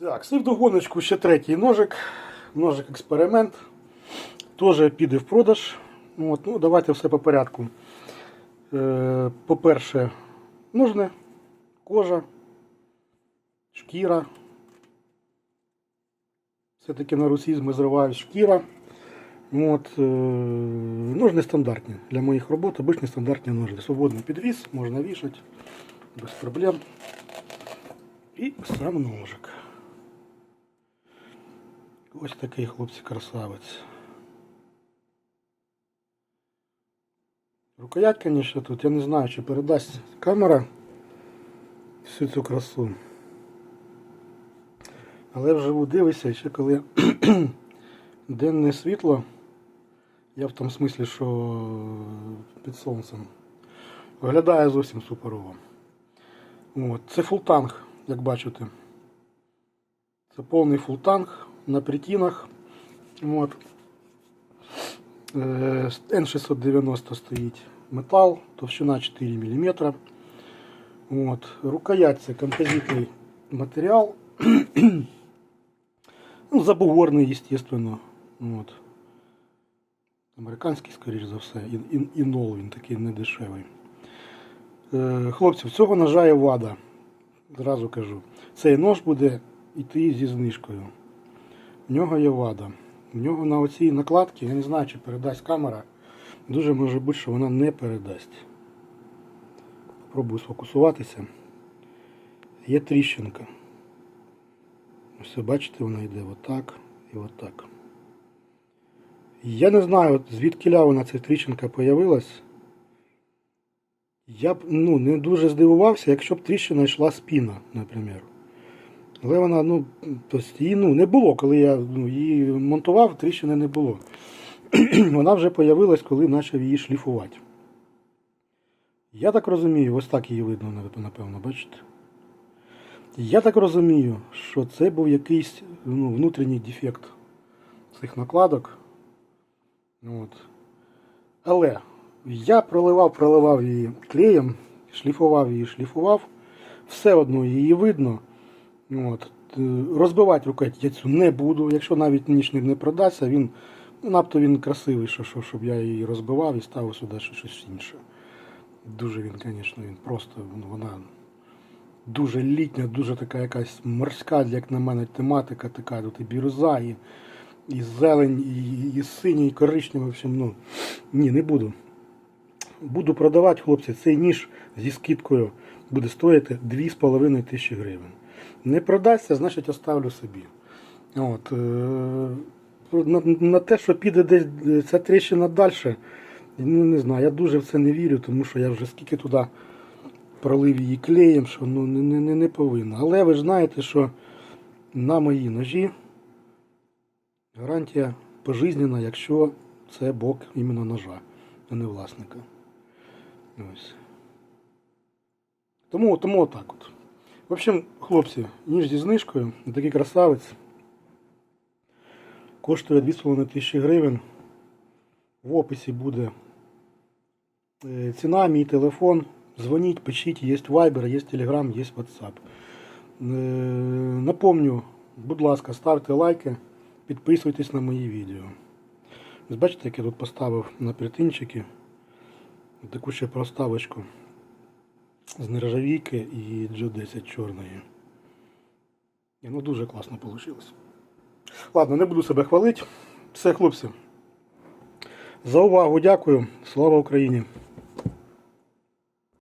Так, до ще третій ножик. Ножик експеримент. Теж піде в продаж. От, ну, давайте все по порядку. Е, по-перше, ножни, кожа, шкіра. Все-таки на русізми зривають шкіра. От, е, ножни стандартні. Для моїх робот обичні стандартні ножни. Свободний підвіз, можна вішати без проблем. І сам ножик. Ось такий хлопці красавець. Рукоять, конечно, тут, я не знаю, чи передасть камера всю цю красу. Але вживу дивися, ще коли денне світло, я в тому смислі, що під сонцем, виглядає зовсім суперово. От. Це фултанг, як бачите. Це повний фултанг на притінах. От. Е, Н690 стоїть метал, товщина 4 мм. От. Рукоять це композитний матеріал. ну, забугорний, естественно. От. Американський, скоріш за все, і, і, і нол він такий недешевий. Е, хлопці, цього ножа є вада. Зразу кажу. Цей нож буде йти зі знижкою. В нього є вада. В нього на оцій накладці, я не знаю, чи передасть камера. Дуже може бути, що вона не передасть. Попробую сфокусуватися. Є тріщинка. Ось бачите, вона йде отак і отак. Я не знаю, от звідки вона ця тріщинка появилась. Я б ну, не дуже здивувався, якщо б тріщина йшла з піна, наприклад. Але вона, ну, тобто її ну, не було, коли я ну, її монтував, тріщини не було. вона вже появилась, коли почав її шліфувати. Я так розумію, ось так її видно, напевно, бачите? Я так розумію, що це був якийсь ну, внутрішній дефект цих накладок. От. Але я проливав, проливав її клеєм, шліфував її, шліфував. Все одно її видно. От. Е, Розбивати рукоять я цю не буду. Якщо навіть нічник не продасться, він ну, надто він красивий, що, що, щоб я її розбивав і ставив сюди щось інше. Дуже він, звісно, він просто ну, вона дуже літня, дуже така якась морська, як на мене, тематика така. Тут і бірюза, і, і зелень, і, і синій, і коричневий. В ну, ні, не буду. Буду продавати, хлопці, цей ніж зі скидкою буде стоїти 2,5 тисячі гривень. Не продасться, значить оставлю собі. От, е, на, на те, що піде десь ця тріщина далі, ну не знаю, я дуже в це не вірю, тому що я вже скільки туди пролив її клеєм, що ну, не, не, не, повинна. Але ви ж знаєте, що на мої ножі гарантія пожизнена, якщо це бок іменно ножа, а не власника. Ось. Тому, тому отак от. В общем, хлопці, ніж зі знижкою, такий красавець. Коштує 2,5 тисячі гривень. В описі буде е, ціна, мій телефон. Дзвоніть, пишіть, є Viber, є Telegram, є WhatsApp. Е, Напомню, будь ласка, ставте лайки, підписуйтесь на мої відео. Бачите, як я тут поставив на притинчики таку ще проставочку з нержавійки і Джо 10 чорної. І, ну дуже класно вийшло. Ладно, не буду себе хвалити. Все, хлопці. За увагу дякую. Слава Україні!